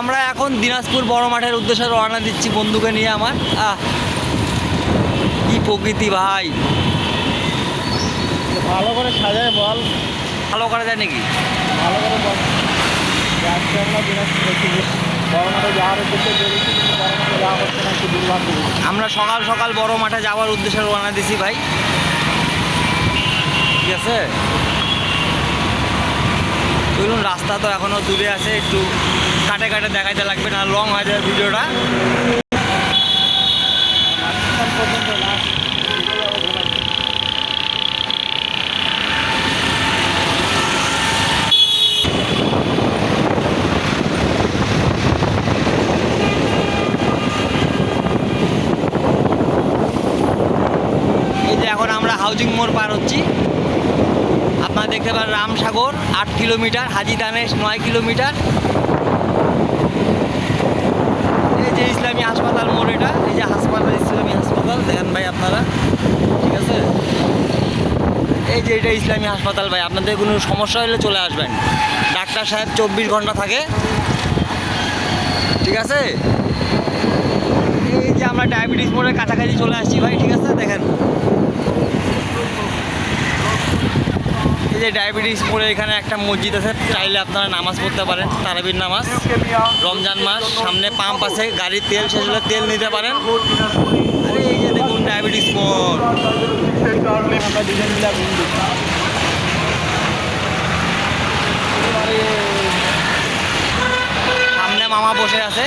আমরা এখন দিনাজপুর বড় মাঠের উদ্দেশ্যে রওনা দিচ্ছি বন্ধুকে নিয়ে আমার। আহ কি প্রকৃতি ভাই। ভালো করে সাজায় বল। ভালো করা যায় নাকি ভালো করে বল। আজকে আমরা দিনাজপুর বড় মাঠে যাওয়ার উদ্দেশ্যে বেরিয়েছি কিন্তু বড় মাঠে যাওয়া হচ্ছে না একটু দুর্ভাগ্য আমরা সকাল সকাল বড় মাঠে যাওয়ার উদ্দেশ্যে রওনা দিছি ভাই। ঠিক আছে? চলুন রাস্তা তো এখনও দূরে আছে একটু কাটে কাটে দেখাইতে লাগবে, না লং হয়ে যাবে ভিডিওটা। এখন আমরা হাউজিং মোড় পার হচ্ছি। আপনারা দেখতে পারেন রামসাগর, আট কিলোমিটার, হাজি দানেশ, নয় কিলোমিটার। এই যে ইসলামী হাসপাতাল মোড় এটা, এই যে হাসপাতাল, ইসলামী হাসপাতাল, দেখেন ভাই আপনারা। ঠিক আছে? এই যে এটা ইসলামী হাসপাতাল ভাই, আপনাদের কোনো সমস্যা হলে চলে আসবেন। ডাক্তার সাহেব চব্বিশ ঘণ্টা থাকে। ঠিক আছে? এই যে আমরা ডায়াবেটিস মোড়ের কাছাকাছি চলে আসছি ভাই, ঠিক আছে? দেখেন। যে ডায়াবেটিস মোড়ে এখানে একটা মসজিদ আছে, চাইলে আপনারা নামাজ পড়তে পারেন, তারাবির নামাজ। রমজান মাস, সামনে পাম্প আছে, গাড়ির তেল শেষ হলে তেল নিতে পারেন। এই যে দেখুন, ডায়াবেটিস সামনে মামা বসে আছে।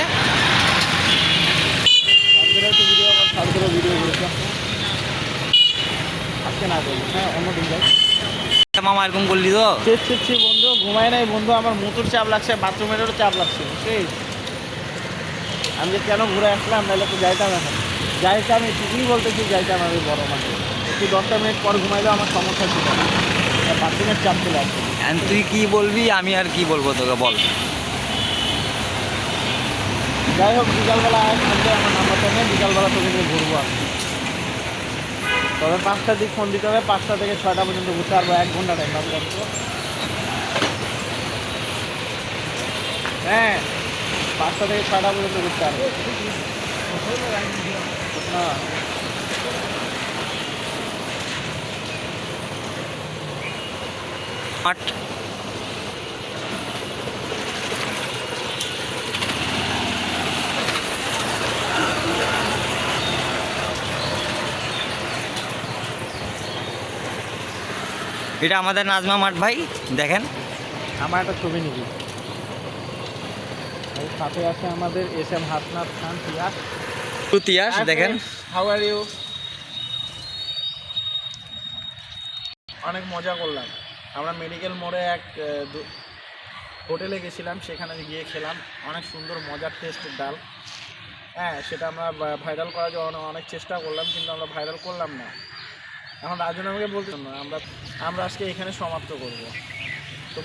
আজকে না হ্যাঁ যাই। মামা এরকম করলি তো? বন্ধু ঘুমাই নাই বন্ধু আমার মোটর চাপ লাগছে বাথরুমেরও চাপ লাগছে বুঝছিস আমি যে কেন ঘুরে আসলাম নাহলে তো যাইতাম এখন। যাইতাম এই ঠিকই বলতেছি যাইতাম আমি বড় মাঠে। একটু দশটা মিনিট পর ঘুমাইলেও আমার সমস্যা ছিল বাথরুমের চাপ চলে আসছে। তুই কি বলবি আমি আর কি বলব তোকে বল। যাই হোক বিকালবেলা আমার নাম্বারটা নিয়ে বিকালবেলা তোকে নিয়ে ঘুরবো আমি। তবে পাঁচটার দিক ফোন দিতে হবে, পাঁচটা থেকে ছয়টা পর্যন্ত ঘুরতে পারব এক ঘণ্টা টাইম হ্যাঁ পাঁচটা থেকে ছয়টা পর্যন্ত ঘুরতে পারব মাঠ এটা আমাদের নাজমা মাঠ ভাই দেখেন। আমার একটা ছবি নিবি। সাথে আছে আমাদের এস এম হাসনাথ খান তিয়াস। তিয়াস দেখেন। হাউ আর ইউ অনেক মজা করলাম। আমরা মেডিকেল মোড়ে এক হোটেলে গেছিলাম সেখানে গিয়ে খেলাম। অনেক সুন্দর মজার টেস্টের ডাল। হ্যাঁ সেটা আমরা ভাইরাল করার জন্য অনেক চেষ্টা করলাম কিন্তু আমরা ভাইরাল করলাম না। এখন রাজন আমাকে বলতে আমরা আমরা আজকে এখানে সমাপ্ত করব। তো